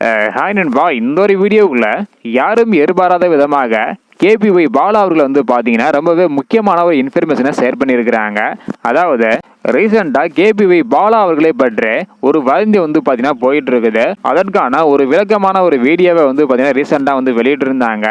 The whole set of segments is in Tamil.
ஹாய் நண்பா. இந்த ஒரு வீடியோக்குள்ள யாரும் எதிர்பாராத விதமாக கேபிஒய் பாலா அவர்கள் வந்து பார்த்தீங்கன்னா ரொம்பவே முக்கியமான ஒரு இன்ஃபர்மேஷனை ஷேர் பண்ணியிருக்கிறாங்க. அதாவது ரீசெண்டாக கேபிஒய் பாலா அவர்களை பற்றி ஒரு வதந்தி வந்து பார்த்தீங்கன்னா போயிட்டு இருக்குது அதற்கான ஒரு விளக்கமான ஒரு வீடியோவை வந்து பார்த்தீங்கன்னா ரீசெண்டாக வந்து வெளியிட்டிருந்தாங்க.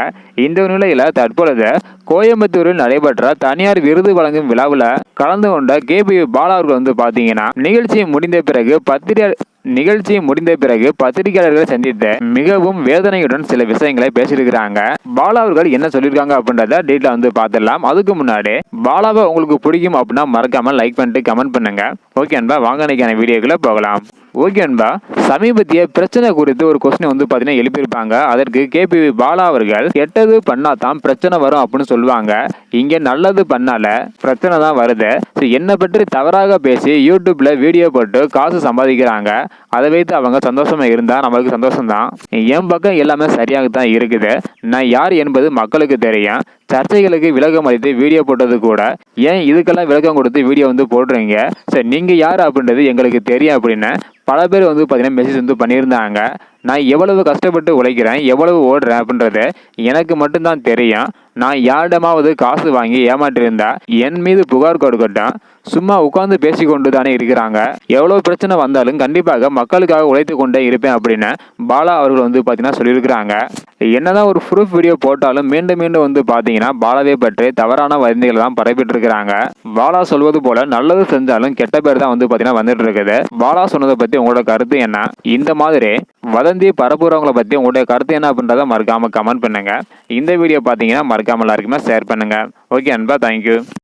இந்த நிலையில் தற்பொழுது கோயம்புத்தூரில் நடைபெற்ற தனியார் விருது வழங்கும் விழாவில் கலந்து கொண்ட கேபிஒய் பாலா அவர்கள் வந்து பார்த்தீங்கன்னா நிகழ்ச்சி முடிந்த பிறகு பத்திரிகை நிகழ்ச்சி முடிந்த பிறகு பத்திரிகையாளர்களை சந்தித்து மிகவும் வேதனையுடன் சில விஷயங்களை பேசியிருக்கிறாங்க. பாலா அவர்கள் என்ன சொல்லியிருக்காங்க அப்படின்றத டீட்டெயில் வந்து பார்த்துடலாம். அதுக்கு முன்னாடி பாலாவை உங்களுக்கு பிடிக்கும் அப்படின்னா மறக்காம லைக் பண்ணிட்டு கமெண்ட் பண்ணுங்க. ஓகே அன்பா வாங்க வீடியோக்குள்ள போகலாம். ஓகே அன்பா. சமீபத்திய பிரச்சனை குறித்து ஒரு கொஸ்டின் வந்து பார்த்தீங்கன்னா எழுப்பியிருப்பாங்க. அதற்கு கேபிவி பாலா அவர்கள் கெட்டது பண்ணா தான் பிரச்சனை வரும் அப்படின்னு சொல்லுவாங்க. இங்கே நல்லது பண்ணால பிரச்சனை தான் வருது. ஸோ என்னை பற்றி தவறாக பேசி யூடியூப்பில் வீடியோ போட்டு காசு சம்பாதிக்கிறாங்க. அதை வைத்து அவங்க சந்தோஷமாக இருந்தால் நம்மளுக்கு சந்தோஷம் தான் என் பக்கம் எல்லாமே சரியாக தான் இருக்குது. நான் யார் என்பது மக்களுக்கு தெரியும். சர்ச்சைகளுக்கு விளக்கம் அளித்து வீடியோ போட்டது கூட. ஏன் இதுக்கெல்லாம் விளக்கம் கொடுத்து வீடியோ வந்து போடுறீங்க? சரி நீங்கள் யார் அப்படின்றது எங்களுக்கு தெரியும் அப்படின்னு பல பேர் வந்து பார்த்தீங்கன்னா மெசேஜ் வந்து பண்ணியிருந்தாங்க. நான் எவ்வளவு கஷ்டப்பட்டு உழைக்கிறேன் எவ்வளவு ஓடுறேன் அப்படின்றது எனக்கு மட்டும்தான் தெரியும். நான் யாரிடமாவது காசு வாங்கி ஏமாற்றிருந்தா என் மீது புகார் கொடுக்கட்டும். சும்மா உட்காந்து பேசி கொண்டு தானே இருக்கிறாங்க. எவ்வளோ பிரச்சனை வந்தாலும் கண்டிப்பாக மக்களுக்காக உழைத்து கொண்டே இருப்பேன் அப்படின்னு பாலா அவர்கள் வந்து பார்த்தீங்கன்னா சொல்லியிருக்கிறாங்க. என்னதான் ஒரு ப்ரூஃப் வீடியோ போட்டாலும் மீண்டும் மீண்டும் வந்து பார்த்தீங்கன்னா பாலாவை பற்றி தவறான வதந்திகள் தான் பரப்பிட்டு இருக்கிறாங்க பாலா சொல்வது போல நல்லது செஞ்சாலும் கெட்ட பேர் தான் வந்து பார்த்தீங்கன்னா வந்துட்டு இருக்குது பாலா சொன்னதை பற்றி உங்களோட கருத்து என்ன? இந்த மாதிரி வதந்தி பரப்புறவங்களை பற்றி உங்களுடைய கருத்து என்ன அப்படின்றத மறக்காமல் கமெண்ட் பண்ணுங்க. இந்த வீடியோ பார்த்தீங்கன்னா மறக்காமல் எல்லாருக்குமே ஷேர் பண்ணுங்க. ஓகே அன்பா தேங்க்யூ